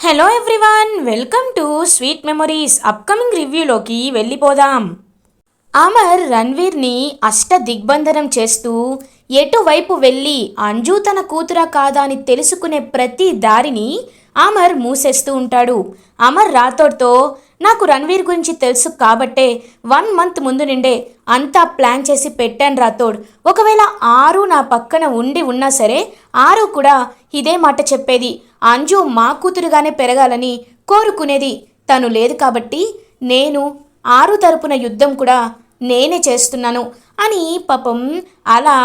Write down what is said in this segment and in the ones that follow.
Hello everyone welcome to sweet memories upcoming రివ్యూలోకి వెళ్ళిపోదాం. అమర్ రణ్వీర్ని అష్ట దిగ్బంధనం చేస్తూ ఎటువైపు వెళ్ళి అంజు తన కూతురా కాదా అని తెలుసుకునే ప్రతి దారిని అమర్ మూసేస్తూ ఉంటాడు. అమర్ రాథోడ్తో నాకు రణ్వీర్ గురించి తెలుసు కాబట్టే వన్ మంత్ ముందు నుండే అంతా ప్లాన్ చేసి పెట్టాను రాథోడ్ ఒకవేళ ఆరు నా పక్కన ఉండి ఉన్నా సరే ఆరు కూడా ఇదే మాట చెప్పేది. అంజు మా కూతురుగానే పెరగాలని కోరుకునేది తను లేదు కాబట్టి నేను ఆరు తరపున యుద్ధం కూడా నేనే చేస్తున్నాను అని పాపం అలా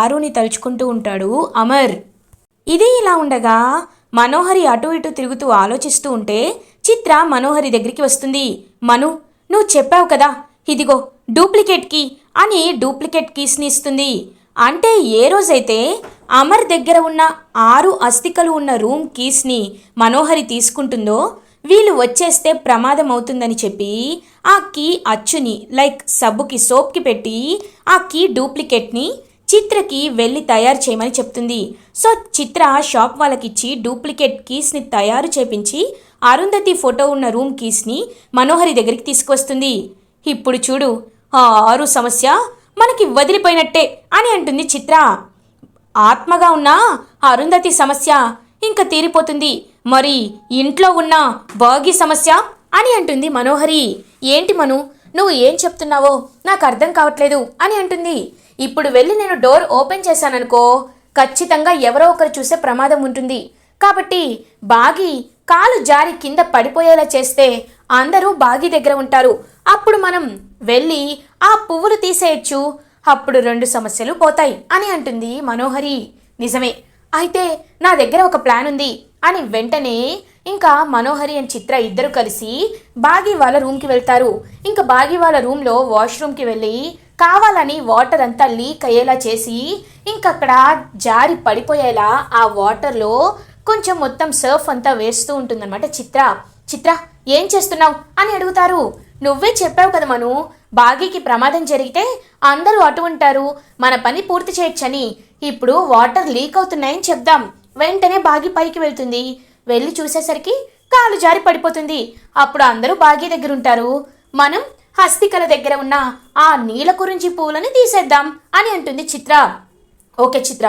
ఆరుని తలుచుకుంటూ ఉంటాడు అమర్. ఇది ఇలా ఉండగా మనోహరి అటు ఇటు తిరుగుతూ ఆలోచిస్తూ ఉంటే చిత్ర మనోహరి దగ్గరికి వస్తుంది. మను నువ్వు చెప్పావు కదా ఇదిగో డూప్లికేట్ కీ అని డూప్లికేట్ కీస్ని ఇస్తుంది. అంటే ఏ రోజైతే అమర్ దగ్గర ఉన్న ఆరు అస్థికలు ఉన్న రూమ్ కీస్ని మనోహరి తీసుకుంటుందో వీళ్ళు వచ్చేస్తే ప్రమాదం అవుతుందని చెప్పి ఆ కీ అచ్చుని లైక్ సబ్బుకి సోప్కి పెట్టి ఆ కీ డూప్లికేట్ని చిత్రకి వెళ్ళి తయారు చేయమని చెప్తుంది. సో చిత్ర షాప్ వాళ్ళకిచ్చి డూప్లికేట్ కీస్ని తయారు చేపించి అరుంధతి ఫోటో ఉన్న రూమ్ కీస్ని మనోహరి దగ్గరికి తీసుకువస్తుంది. ఇప్పుడు చూడు ఆ ఆరు సమస్య మనకి వదిలిపోయినట్టే అని అంటుంది చిత్ర. ఆత్మగా ఉన్న అరుంధతి సమస్య ఇంకా తీరిపోతుంది. మరి ఇంట్లో ఉన్న బాగి సమస్య అని అంటుంది మనోహరి. ఏంటి మను నువ్వు ఏం చెప్తున్నావో నాకు అర్థం కావట్లేదు అని అంటుంది. ఇప్పుడు వెళ్ళి నేను డోర్ ఓపెన్ చేశాననుకో ఖచ్చితంగా ఎవరో ఒకరు చూసే ప్రమాదం ఉంటుంది. కాబట్టి బాగి కాలు జారి కింద పడిపోయేలా చేస్తే అందరూ బాగి దగ్గర ఉంటారు. అప్పుడు మనం వెళ్ళి ఆ పువ్వులు తీసేయచ్చు. అప్పుడు రెండు సమస్యలు పోతాయి అని అంటుంది మనోహరి. నిజమే. అయితే నా దగ్గర ఒక ప్లాన్ ఉంది అని వెంటనే ఇంకా మనోహరి అండ్ చిత్ర ఇద్దరు కలిసి బాగి వాళ్ళ రూమ్కి వెళ్తారు. ఇంకా బాగి వాళ్ళ రూమ్లో వాష్రూమ్కి వెళ్ళి కావాలని వాటర్ అంతా లీక్ అయ్యేలా చేసి ఇంకక్కడ జారి పడిపోయేలా ఆ వాటర్లో కొంచెం మొత్తం సర్ఫ్ అంతా వేస్తూ ఉంటుందన్నమాట. చిత్ర చిత్ర ఏం చేస్తున్నావు? అని అడుగుతారు. నువ్వే చెప్పావు కదా మను బాగీకి ప్రమాదం జరిగితే అందరూ అటు ఉంటారు. మన పని పూర్తి చేయొచ్చని. ఇప్పుడు వాటర్ లీక్ అవుతున్నాయని చెప్దాం. వెంటనే బాగి పైకి వెళ్తుంది. వెళ్ళి చూసేసరికి కాలు జారి పడిపోతుంది. అప్పుడు అందరూ బాగి దగ్గర ఉంటారు. మనం హస్తికల దగ్గర ఉన్న ఆ నీల గురించి పువ్వులని తీసేద్దాం అని అంటుంది చిత్ర. ఓకే చిత్ర.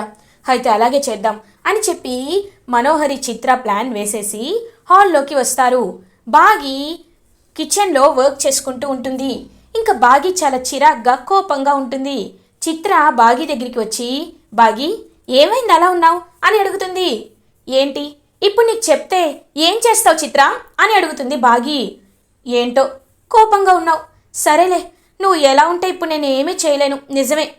అయితే అలాగే చేద్దాం. అని చెప్పి మనోహరి చిత్ర ప్లాన్ వేసేసి హాల్లోకి వస్తారు. బాగి కిచెన్లో వర్క్ చేసుకుంటూ ఉంటుంది. ఇంకా బాగి చాలా చిరాగ్గా కోపంగా ఉంటుంది. చిత్ర బాగి దగ్గరికి వచ్చి బాగి ఏమైంది అలా ఉన్నావు? అని అడుగుతుంది. ఏంటి? ఇప్పుడు నీకు చెప్తే ఏం చేస్తావు చిత్ర? అని అడుగుతుంది బాగి. ఏంటో? కోపంగా ఉన్నావు. సరేలే నువ్వు ఎలా ఉంటే ఇప్పుడు నేను ఏమీ చేయలేను. నిజమే.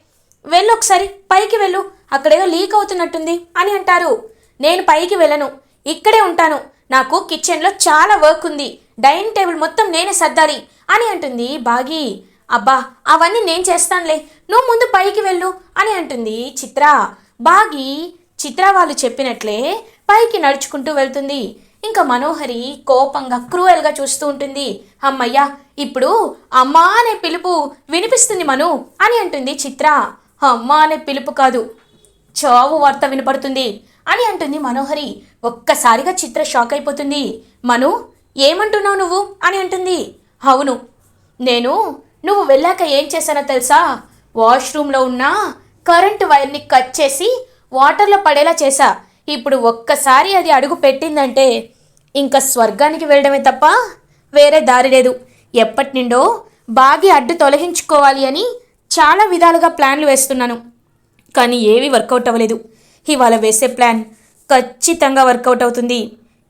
వెళ్ళు ఒకసారి పైకి వెళ్ళు. అక్కడేదో లీక్ అవుతున్నట్టుంది అని అంటారు. నేను పైకి వెళ్ళను. ఇక్కడే ఉంటాను. నాకు కిచెన్లో చాలా వర్క్ ఉంది. డైనింగ్ టేబుల్ మొత్తం నేనే సర్దాలి అని అంటుంది బాగి. అబ్బా అవన్నీ నేను చేస్తానులే. నువ్వు ముందు పైకి వెళ్ళు అని అంటుంది చిత్ర. బాగి చిత్ర వాళ్ళు చెప్పినట్లే పైకి నడుచుకుంటూ వెళ్తుంది. ఇంకా మనోహరి కోపంగా క్రూయల్గా చూస్తూ ఉంటుంది. అమ్మయ్యా ఇప్పుడు అమ్మా అనే పిలుపు వినిపిస్తుంది మను అని అంటుంది చిత్ర. అమ్మా అనే పిలుపు కాదు. చావు వార్త వినపడుతుంది అని అంటుంది మనోహరి. ఒక్కసారిగా చిత్ర షాక్ అయిపోతుంది. మను ఏమంటున్నావు నువ్వు? అని అంటుంది. అవును. నేను నువ్వు వెళ్ళాక ఏం చేశానో తెలుసా? వాష్రూమ్లో ఉన్న కరెంటు వైర్ని కట్ చేసి వాటర్లో పడేలా చేశా. ఇప్పుడు ఒక్కసారి అది అడుగు పెట్టిందంటే ఇంకా స్వర్గానికి వెళ్ళడమే తప్ప వేరే దారి లేదు. ఎప్పటి నుండో బాగి అడ్డు తొలగించుకోవాలి అని చాలా విధాలుగా ప్లాన్లు వేస్తున్నాను. కానీ ఏవి వర్కౌట్ అవ్వలేదు. ఇవాళ వేసే ప్లాన్ ఖచ్చితంగా వర్కౌట్ అవుతుంది.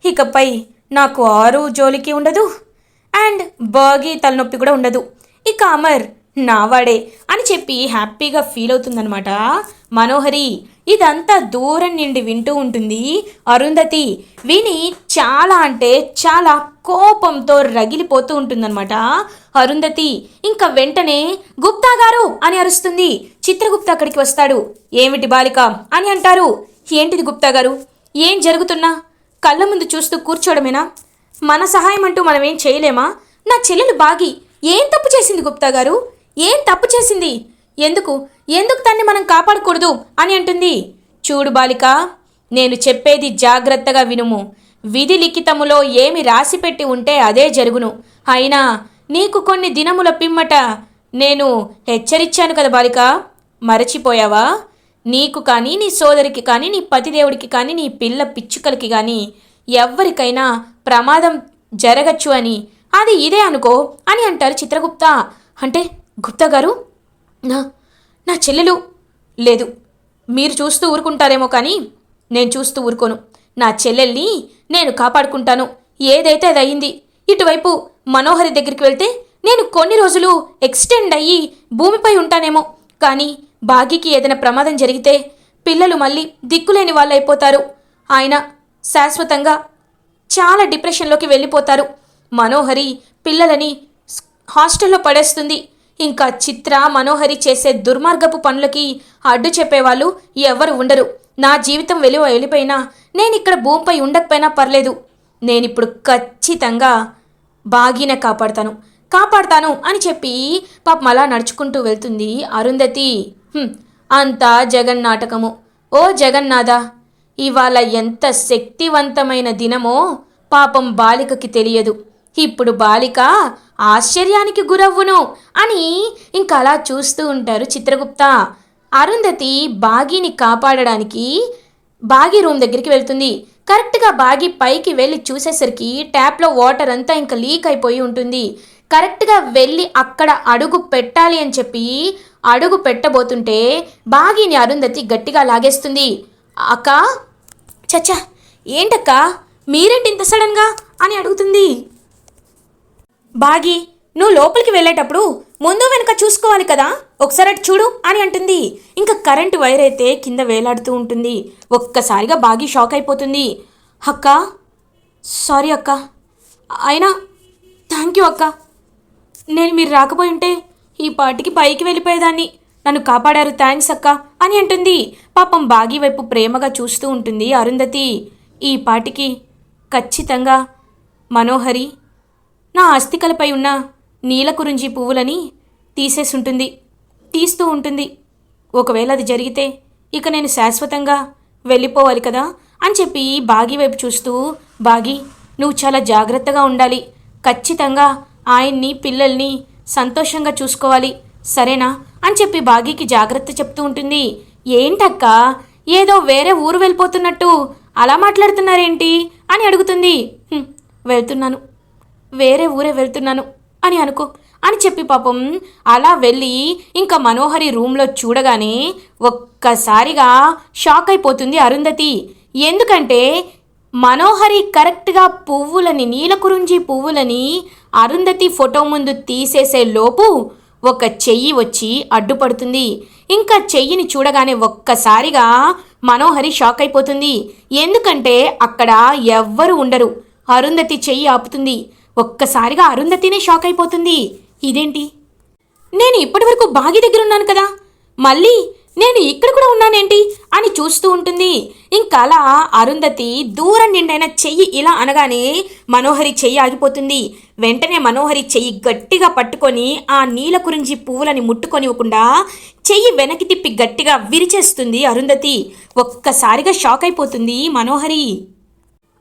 ఇకపై నాకు ఆరు జోలికి ఉండదు. అండ్ బాగీ తలనొప్పి కూడా ఉండదు. ఇక అమర్ నావాడే అని చెప్పి హ్యాపీగా ఫీల్ అవుతుందనమాట మనోహరి ఇదంతా దూరం నుండి వింటూ ఉంటుంది. అరుంధతి విని చాలా అంటే చాలా కోపంతో రగిలిపోతూ ఉంటుందన్నమాట. అరుంధతి ఇంకా వెంటనే గుప్తా గారు అని అరుస్తుంది. చిత్రగుప్త అక్కడికి వస్తాడు. ఏమిటి బాలిక అని అంటారు. ఏంటిది గుప్తా గారు? ఏం జరుగుతున్నా? కళ్ళ ముందు చూస్తూ కూర్చోవడమేనా? మన సహాయం అంటూ మనం ఏం చేయలేమా? నా చెల్లెలు బాగి ఏం తప్పు చేసింది గుప్తా గారు? ఏం తప్పు చేసింది? ఎందుకు? ఎందుకు తన్ని మనం కాపాడకూడదు? అని అంటుంది. చూడు బాలిక నేను చెప్పేది జాగ్రత్తగా వినుము. విధి లిఖితములో ఏమి రాసిపెట్టి ఉంటే అదే జరుగును. అయినా నీకు కొన్ని దినముల పిమ్మట నేను హెచ్చరించాను కదా బాలిక. మరచిపోయావా? నీకు కానీ నీ సోదరికి కానీ నీ పతిదేవుడికి కానీ నీ పిల్ల పిచ్చుకలకి కానీ ఎవ్వరికైనా ప్రమాదం జరగచ్చు అని. అది ఇదే అనుకో అని అంటారు చిత్రగుప్త. అంటే గుప్తా గారు? నా నా చెల్లెలు లేదు. మీరు చూస్తూ ఊరుకుంటారేమో కానీ నేను చూస్తూ ఊరుకోను. నా చెల్లెల్ని నేను కాపాడుకుంటాను. ఏదైతే అది అయింది ఇటువైపు మనోహరి దగ్గరికి వెళ్తే నేను కొన్ని రోజులు ఎక్స్టెండ్ అయ్యి భూమిపై ఉంటానేమో. కానీ భాగ్యకి ఏదైనా ప్రమాదం జరిగితే పిల్లలు మళ్ళీ దిక్కులేని వాళ్ళు అయిపోతారు ఆయన శాశ్వతంగా చాలా డిప్రెషన్లోకి వెళ్ళిపోతారు. మనోహరి పిల్లలని హాస్టల్లో పడేస్తుంది. ఇంకా చిత్ర మనోహరి చేసే దుర్మార్గపు పనులకి అడ్డు చెప్పేవాళ్ళు ఎవరు ఉండరు. నా జీవితం వెలువ వెళ్ళిపోయినా నేను ఇక్కడ భూమిపై ఉండకపోయినా పర్లేదు. నేనిప్పుడు ఖచ్చితంగా బాగీనే కాపాడతాను. కాపాడతాను అని చెప్పి పాపం అలా నడుచుకుంటూ వెళ్తుంది అరుంధతి. అంతా జగన్ నాటకము ఓ జగన్నాథ ఇవాళ ఎంత శక్తివంతమైన దినమో పాపం బాలికకి తెలియదు. ఇప్పుడు బాలిక ఆశ్చర్యానికి గురవ్వును అని ఇంకా అలా చూస్తూ ఉంటారు చిత్రగుప్త. అరుంధతి బాగీని కాపాడడానికి బాగి రూమ్ దగ్గరికి వెళ్తుంది. కరెక్ట్గా బాగి పైకి వెళ్ళి చూసేసరికి ట్యాప్లో వాటర్ అంతా ఇంకా లీక్ అయిపోయి ఉంటుంది. కరెక్ట్గా వెళ్ళి అక్కడ అడుగు పెట్టాలి అని చెప్పి అడుగు పెట్టబోతుంటే బాగిని అరుంధతి గట్టిగా లాగేస్తుంది. అక్క! చచ్చా! ఏంటక్క? మీరేంటి ఇంత సడన్గా? అని అడుగుతుంది. బాగి నువ్వు లోపలికి వెళ్ళేటప్పుడు ముందు వెనక చూసుకోవాలి కదా. ఒకసారి అటు చూడు అని అంటుంది. ఇంకా కరెంటు వైర్ అయితే కింద వేలాడుతూ ఉంటుంది. ఒక్కసారిగా బాగి షాక్ అయిపోతుంది. అక్క సారీ అక్క. అయినా థ్యాంక్ యూ అక్క. నేను మీరు రాకపోయి ఉంటే ఈ పాటికి పైకి వెళ్ళిపోయేదాన్ని. నన్ను కాపాడారు థ్యాంక్స్ అక్క అని అంటుంది. పాపం బాగి వైపు ప్రేమగా చూస్తూ ఉంటుంది అరుంధతి. ఈ పాటికి ఖచ్చితంగా మనోహరి నా అస్థికలపై ఉన్న నీలకురుంజి పువ్వులని తీసేసుంటుంది తీస్తూ ఉంటుంది. ఒకవేళ అది జరిగితే ఇక నేను శాశ్వతంగా వెళ్ళిపోవాలి కదా అని చెప్పి బాగి వైపు చూస్తూ బాగి నువ్వు చాలా జాగ్రత్తగా ఉండాలి. ఖచ్చితంగా ఆయన్ని పిల్లల్ని సంతోషంగా చూసుకోవాలి. సరేనా? అని చెప్పి బాగీకి జాగ్రత్త చెప్తూ ఉంటుంది. ఏంటక్క? ఏదో వేరే ఊరు వెళ్ళిపోతున్నట్టు అలా మాట్లాడుతున్నారేంటి? అని అడుగుతుంది. వెళ్తున్నాను. వేరే ఊరే వెళ్తున్నాను అని అనుకో. అని చెప్పి పాపం అలా వెళ్ళి ఇంకా మనోహరి రూమ్లో చూడగానే ఒక్కసారిగా షాక్ అయిపోతుంది అరుంధతి. ఎందుకంటే మనోహరి కరెక్ట్గా పువ్వులని నీలకురుంజి పువ్వులని అరుంధతి ఫోటో ముందు తీసేసే లోపు ఒక చెయ్యి వచ్చి అడ్డుపడుతుంది. ఇంకా చెయ్యిని చూడగానే ఒక్కసారిగా మనోహరి షాక్ అయిపోతుంది. ఎందుకంటే అక్కడ ఎవ్వరూ ఉండరు. అరుంధతి చెయ్యి ఆపుతుంది. ఒక్కసారిగా అరుంధతినే షాక్ అయిపోతుంది. ఇదేంటి? నేను ఇప్పటివరకు బాగి దగ్గర ఉన్నాను కదా. మళ్ళీ నేను ఇక్కడ కూడా ఉన్నానేంటి అని చూస్తూ ఉంటుంది. ఇంకా అలా అరుంధతి దూరం నిండైన చెయ్యి ఇలా అనగానే మనోహరి చెయ్యి ఆగిపోతుంది. వెంటనే మనోహరి చెయ్యి గట్టిగా పట్టుకొని ఆ నీల కురించి పువ్వులని ముట్టుకొనివ్వకుండా చెయ్యి వెనక్కి తిప్పి గట్టిగా విరిచేస్తుంది అరుంధతి. ఒక్కసారిగా షాక్ అయిపోతుంది మనోహరి.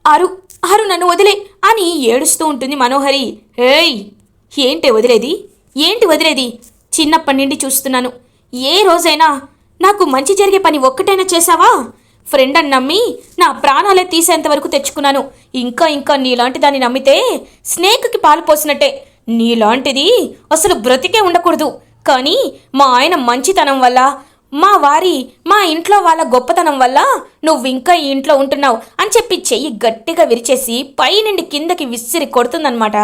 అరు అరు నన్ను వదిలే అని ఏడుస్తూ ఉంటుంది మనోహరి. హేయ్ ఏంటి వదిలేది? ఏంటి వదిలేది? చిన్నప్పటి నుండి చూస్తున్నాను. ఏ రోజైనా నాకు మంచి జరిగే పని ఒక్కటైనా చేశావా? ఫ్రెండ్ అని నమ్మి నా ప్రాణాలే తీసేంత వరకు తెచ్చుకున్నాను. ఇంకా ఇంకా నీలాంటి దాన్ని నమ్మితే స్నేక్కి పాలు పోసినట్టే. నీలాంటిది అసలు బ్రతికే ఉండకూడదు. కానీ మా ఆయన మంచితనం వల్ల మా వారి మా ఇంట్లో వాళ్ళ గొప్పతనం వల్ల నువ్వు ఇంకా ఈ ఇంట్లో ఉంటున్నావు అని చెప్పి చెయ్యి గట్టిగా విరిచేసి పైనుండి కిందకి విసిరి కొడుతుందనమాట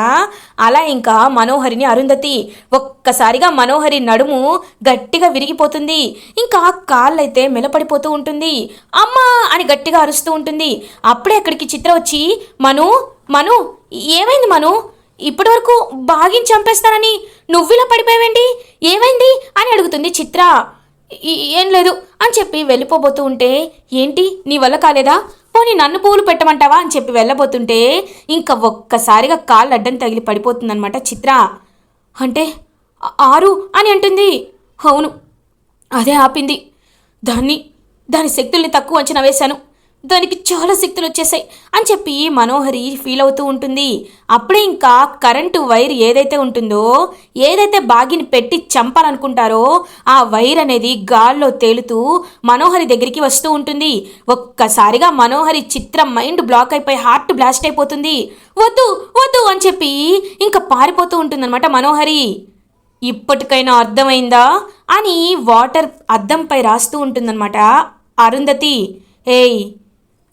అలా ఇంకా మనోహరిని అరుంధతి ఒక్కసారిగా మనోహరి నడుము గట్టిగా విరిగిపోతుంది. ఇంకా కాళ్ళైతే మెలపడిపోతూ ఉంటుంది. అమ్మా అని గట్టిగా అరుస్తూ ఉంటుంది. అప్పుడే అక్కడికి చిత్ర వచ్చి మను మను ఏమైంది మను? ఇప్పటివరకు బాగిని చంపేస్తానని నువ్విలా పడిపోయావేంటి? ఏమైంది? అని అడుగుతుంది చిత్ర. ఏం లేదు అని చెప్పి వెళ్ళిపోబోతూ ఉంటే ఏంటి నీ వల్ల కాలేదా? పోనీ నన్ను పూలు పెట్టమంటావా అని చెప్పి వెళ్ళబోతుంటే ఇంకా ఒక్కసారిగా కాళ్ళు అడ్డం తగిలి పడిపోతుందన్నమాట చిత్ర. అంటే ఆరు అని అంటుంది. అవును అదే ఆపింది. దాన్ని దాని శక్తుల్ని తక్కువ అంచనా వేశాను. దానికి చాలా శక్తులు వచ్చేసాయి అని చెప్పి మనోహరి ఫీల్ అవుతూ ఉంటుంది. అప్పుడే ఇంకా కరెంటు వైర్ ఏదైతే ఉంటుందో ఏదైతే బాగిని పెట్టి చంపాలనుకుంటారో ఆ వైర్ అనేది గాల్లో తేలుతూ మనోహరి దగ్గరికి వస్తూ ఉంటుంది. ఒక్కసారిగా మనోహరి చిత్రం మైండ్ బ్లాక్ అయిపోయి హార్ట్ బ్లాస్ట్ అయిపోతుంది. వద్దు వద్దు అని చెప్పి ఇంకా పారిపోతూ ఉంటుందన్నమాట మనోహరి. ఇప్పటికైనా అర్థమైందా అని వాటర్ అద్దంపై రాస్తూ ఉంటుందన్నమాట అరుంధతి. ఏయ్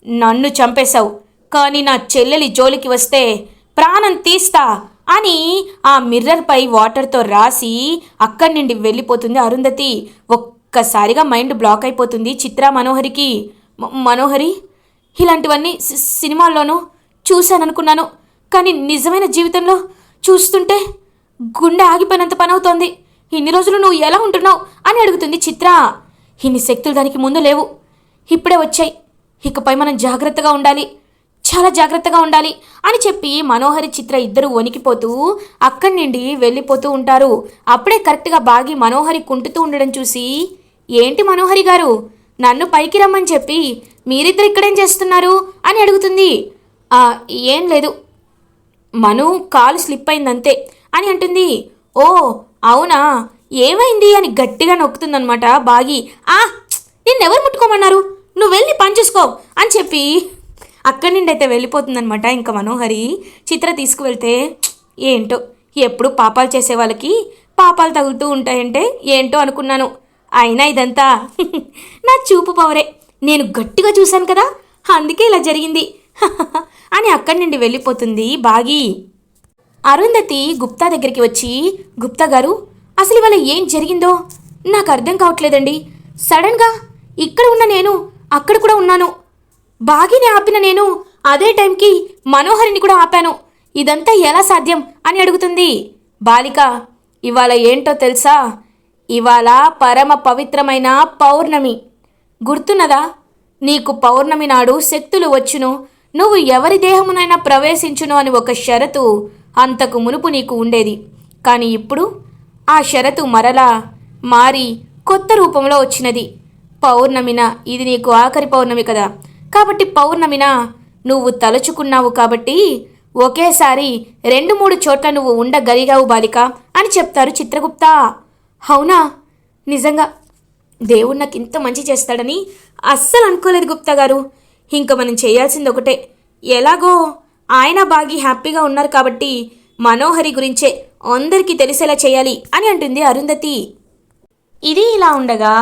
నన్ను చంపేశావు. కానీ నా చెల్లెలి జోలికి వస్తే ప్రాణం తీస్తా అని ఆ మిర్రర్పై వాటర్తో రాసి అక్కడి నుండి వెళ్ళిపోతుంది అరుంధతి. ఒక్కసారిగా మైండ్ బ్లాక్ అయిపోతుంది చిత్ర మనోహరికి. మనోహరి ఇలాంటివన్నీ సి- సినిమాల్లోనూ చూశాననుకున్నాను. కానీ నిజమైన జీవితంలో చూస్తుంటే గుండె ఆగిపోయినంత పని అవుతోంది ఇన్ని రోజులు నువ్వు ఎలా ఉంటున్నావు అని అడుగుతుంది చిత్ర. ఇన్ని శక్తులు దానికి ముందు లేవు. ఇప్పుడే వచ్చాయి. ఇకపై మనం జాగ్రత్తగా ఉండాలి. చాలా జాగ్రత్తగా ఉండాలి అని చెప్పి మనోహరి చిత్ర ఇద్దరు వణికిపోతూ అక్కడి నుండి వెళ్ళిపోతూ ఉంటారు. అప్పుడే కరెక్ట్గా బాగి మనోహరి కుంటుతూ ఉండడం చూసి ఏంటి మనోహరి గారు? నన్ను పైకి రమ్మని చెప్పి మీరిద్దరు ఇక్కడేం చేస్తున్నారు? అని అడుగుతుంది. ఏం లేదు. మను కాలు స్లిప్ అయిందంతే అని అంటుంది. ఓ అవునా? ఏమైంది? అని గట్టిగా నొక్కుతుందనమాట బాగి. ఆ నిన్నెవరు ముట్టుకోమన్నారు? నువ్వు వెళ్ళి పని చూసుకో అని చెప్పి అక్కడి నుండి అయితే వెళ్ళిపోతుందనమాట ఇంకా మనోహరి. చిత్ర తీసుకువెళ్తే ఏంటో ఎప్పుడు పాపాలు చేసే వాళ్ళకి పాపాలు తగులుతూ ఉంటాయంటే ఏంటో అనుకున్నాను. అయినా ఇదంతా నా చూపు పవరే. నేను గట్టిగా చూశాను కదా అందుకే ఇలా జరిగింది అని అక్కడి నుండి వెళ్ళిపోతుంది బాగి. అరుంధతి గుప్తా దగ్గరికి వచ్చి గుప్తా గారు అసలు ఇవాళ ఏం జరిగిందో? నాకు అర్థం కావట్లేదండి. సడన్గా ఇక్కడ ఉన్న నేను అక్కడ కూడా ఉన్నాను. బాగిని ఆపిన నేను అదే టైంకి మనోహరిని కూడా ఆపాను. ఇదంతా ఎలా సాధ్యం అని అడుగుతుంది. బాలిక ఇవాళ ఏంటో తెలుసా? ఇవాళ పరమ పవిత్రమైన పౌర్ణమి. గుర్తున్నదా? నీకు పౌర్ణమి నాడు శక్తులు వచ్చును. నువ్వు ఎవరి దేహమునైనా ప్రవేశించును అని ఒక షరతు అంతకు మునుపు నీకు ఉండేది. కానీ ఇప్పుడు ఆ షరతు మరలా మారి కొత్త రూపంలో వచ్చినది. పౌర్ణమిన? ఇది నీకు ఆఖరి పౌర్ణమి కదా. కాబట్టి పౌర్ణమిన? నువ్వు తలుచుకున్నావు కాబట్టి ఒకేసారి రెండు మూడు చోట్ల నువ్వు ఉండగలిగావు బాలిక అని చెప్తారు చిత్రగుప్త. అవునా? నిజంగా దేవుడు నాకు ఇంత మంచి చేస్తాడని అస్సలు అనుకోలేదు గుప్తా గారు. ఇంకా మనం చేయాల్సింది ఒకటే. ఎలాగో ఆయన బాగి హ్యాపీగా ఉన్నారు కాబట్టి మనోహరి గురించే అందరికీ తెలిసేలా చేయాలి అని అంటుంది అరుంధతి. ఇది ఇలా ఉండగా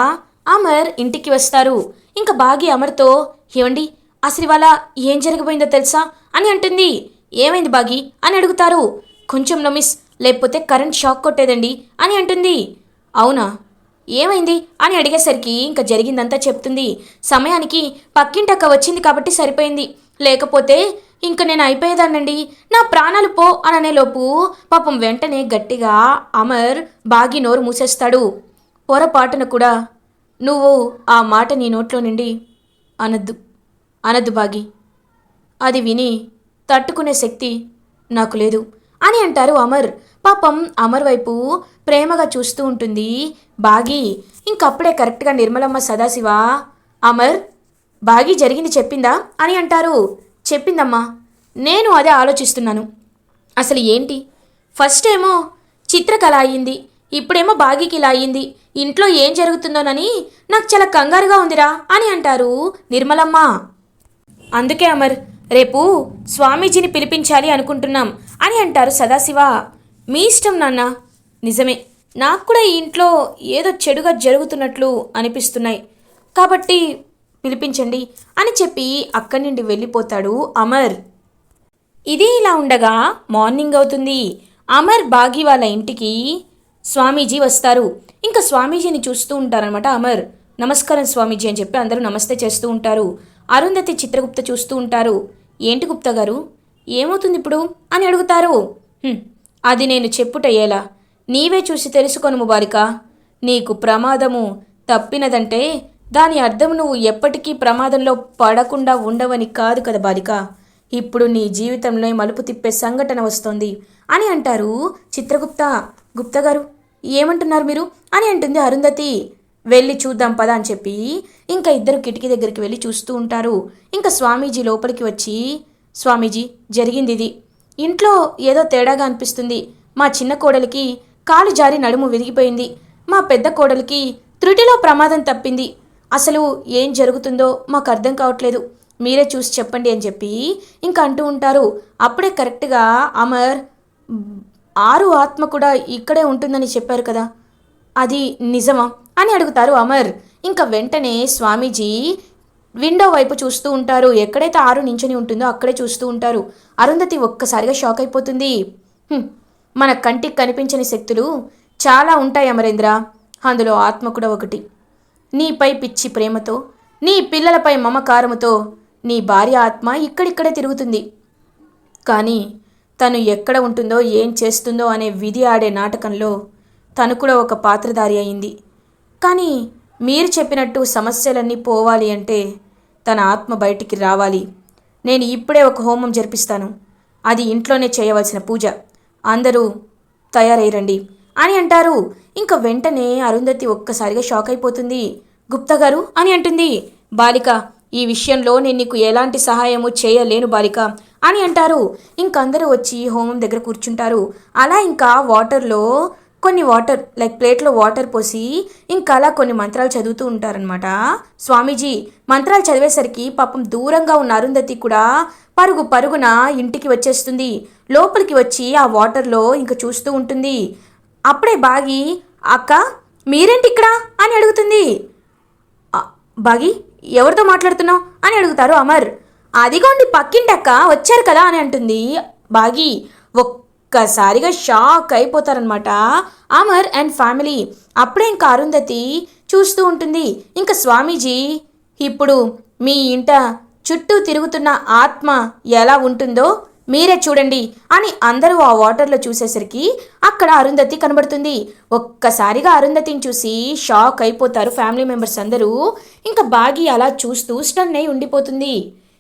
అమర్ ఇంటికి వస్తారు. ఇంకా బాగి అమర్తో ఏమండి అసలు ఇవాళ ఏం జరగబోయిందో తెలుసా? అని అంటుంది. ఏమైంది బాగి? అని అడుగుతారు. కొంచెం మిస్ లేకపోతే కరెంట్ షాక్ కొట్టేదండి అని అంటుంది. అవునా? ఏమైంది? అని అడిగేసరికి ఇంకా జరిగిందంతా చెప్తుంది. సమయానికి పక్కింటక్క వచ్చింది కాబట్టి సరిపోయింది. లేకపోతే ఇంక నేను అయిపోయేదానండి నా ప్రాణాలు పో అననేలోపు పాపం వెంటనే గట్టిగా అమర్ బాగి నోరు మూసేస్తాడు. పొరపాటున కూడా నువ్వు ఆ మాట నీ నోట్లో నుండి అనద్దు అనద్దు బాగి. అది విని తట్టుకునే శక్తి నాకు లేదు అని అంటారు అమర్. పాపం అమర్ వైపు ప్రేమగా చూస్తూ ఉంటుంది బాగి. ఇంకప్పుడే కరెక్ట్గా నిర్మలమ్మ సదాశివ అమర్ బాగి జరిగింది చెప్పిందా? అని అంటారు. చెప్పిందమ్మా నేను అదే ఆలోచిస్తున్నాను. అసలు ఏంటి? ఫస్ట్ ఏమో చిత్రకళ అయ్యింది ఇప్పుడేమో బాగీకి ఇలా అయ్యింది. ఇంట్లో ఏం జరుగుతుందోనని నాకు చాలా కంగారుగా ఉందిరా అని అంటారు నిర్మలమ్మ. అందుకే అమర్ రేపు స్వామీజీని పిలిపించాలి అనుకుంటున్నాం అని అంటారు సదాశివ. మీ ఇష్టం నాన్న. నిజమే. నాకు కూడా ఈ ఇంట్లో ఏదో చెడుగా జరుగుతున్నట్లు అనిపిస్తున్నాయి. కాబట్టి పిలిపించండి అని చెప్పి అక్కడి నుండి వెళ్ళిపోతాడు అమర్. ఇది ఇలా ఉండగా మార్నింగ్ అవుతుంది. అమర్ బాగి వాళ్ళ ఇంటికి స్వామీజీ వస్తారు. ఇంకా స్వామీజీని చూస్తూ ఉంటారనమాట అమర్. నమస్కారం స్వామీజీ అని చెప్పి అందరూ నమస్తే చేస్తూ ఉంటారు. అరుంధతి చిత్రగుప్త చూస్తూ ఉంటారు. ఏంటి గుప్త గారు? ఏమవుతుంది ఇప్పుడు? అని అడుగుతారు. అది నేను చెప్పుటయ్యేలా. నీవే చూసి తెలుసుకొను ముబారిక. నీకు ప్రమాదము తప్పినదంటే దాని అర్థం నువ్వు ఎప్పటికీ ప్రమాదంలో పడకుండా ఉండవని కాదు కదా బాలిక. ఇప్పుడు నీ జీవితంలో మలుపు తిప్పే సంఘటన వస్తుంది. అని అంటారు చిత్రగుప్త. గుప్తా గారు ఏమంటున్నారు మీరు? అని అంటుంది అరుంధతి. వెళ్ళి చూద్దాం పదా అని చెప్పి ఇంకా ఇద్దరు కిటికీ దగ్గరికి వెళ్ళి చూస్తూ ఉంటారు. ఇంకా స్వామీజీ లోపలికి వచ్చి స్వామీజీ జరిగింది ఇది. ఇంట్లో ఏదో తేడాగా అనిపిస్తుంది. మా చిన్న కోడలికి కాలు జారి నడుము విరిగిపోయింది. మా పెద్ద కోడలికి త్రుటిలో ప్రమాదం తప్పింది. అసలు ఏం జరుగుతుందో మాకు అర్థం కావట్లేదు. మీరే చూసి చెప్పండి అని చెప్పి ఇంకా అంటూ ఉంటారు. అప్పుడే కరెక్ట్గా అమర్ ఆరు ఆత్మ కూడా ఇక్కడే ఉంటుందని చెప్పారు కదా. అది నిజమా? అని అడుగుతారు అమర్. ఇంకా వెంటనే స్వామీజీ విండో వైపు చూస్తూ ఉంటారు. ఎక్కడైతే ఆరు నించొని ఉంటుందో అక్కడే చూస్తూ ఉంటారు. అరుంధతి ఒక్కసారిగా షాక్ అయిపోతుంది. మన కంటికి కనిపించని శక్తులు చాలా ఉంటాయి అమరేంద్ర. అందులో ఆత్మ కూడా ఒకటి. నీపై పిచ్చి ప్రేమతో నీ పిల్లలపై మమకారముతో నీ భార్య ఆత్మ ఇక్కడిక్కడే తిరుగుతుంది. కానీ తను ఎక్కడ ఉంటుందో ఏం చేస్తుందో అనే విధి ఆడే నాటకంలో తను కూడా ఒక పాత్రధారి అయింది. కానీ మీరు చెప్పినట్టు సమస్యలన్నీ పోవాలి అంటే తన ఆత్మ బయటికి రావాలి. నేను ఇప్పుడే ఒక హోమం జరిపిస్తాను. అది ఇంట్లోనే చేయవలసిన పూజ. అందరూ తయారైరండి అని అంటారు. ఇంకా వెంటనే అరుంధతి ఒక్కసారిగా షాక్ అయిపోతుంది. గుప్తా గారు అని అంటుంది. బాలిక ఈ విషయంలో నేను నీకు ఎలాంటి సహాయము చేయలేను బాలిక. అని అంటారు. ఇంకందరూ వచ్చి హోమం దగ్గర కూర్చుంటారు. అలా ఇంకా వాటర్లో కొన్ని వాటర్ లైక్ ప్లేట్లో వాటర్ పోసి ఇంకా అలా కొన్ని మంత్రాలు చదువుతూ ఉంటారనమాట స్వామీజీ మంత్రాలు చదివేసరికి పాపం దూరంగా ఉన్న అరుంధతి కూడా పరుగు పరుగున ఇంటికి వచ్చేస్తుంది. లోపలికి వచ్చి ఆ వాటర్లో ఇంకా చూస్తూ ఉంటుంది. అప్పుడే బాగి అక్క మీరేంటి ఇక్కడ? అని అడుగుతుంది. బాగి ఎవరితో మాట్లాడుతున్నావు? అని అడుగుతారు అమర్. అదిగోండి పక్కింటక్క వచ్చారు కదా అని అంటుంది. బాగి ఒక్కసారిగా షాక్ అయిపోతారనమాట అమర్ అండ్ ఫ్యామిలీ అప్పుడే ఇంకా అరుంధతి చూస్తూ ఉంటుంది. ఇంకా స్వామీజీ ఇప్పుడు మీ ఇంట చుట్టూ తిరుగుతున్న ఆత్మ ఎలా ఉంటుందో మీరే చూడండి అని అందరూ ఆ వాటర్లో చూసేసరికి అక్కడ అరుంధతి కనబడుతుంది. ఒక్కసారిగా అరుంధతిని చూసి షాక్ అయిపోతారు ఫ్యామిలీ మెంబర్స్ అందరూ. ఇంకా బాగి అలా చూస్తూ స్టన్ అయి ఉండిపోతుంది.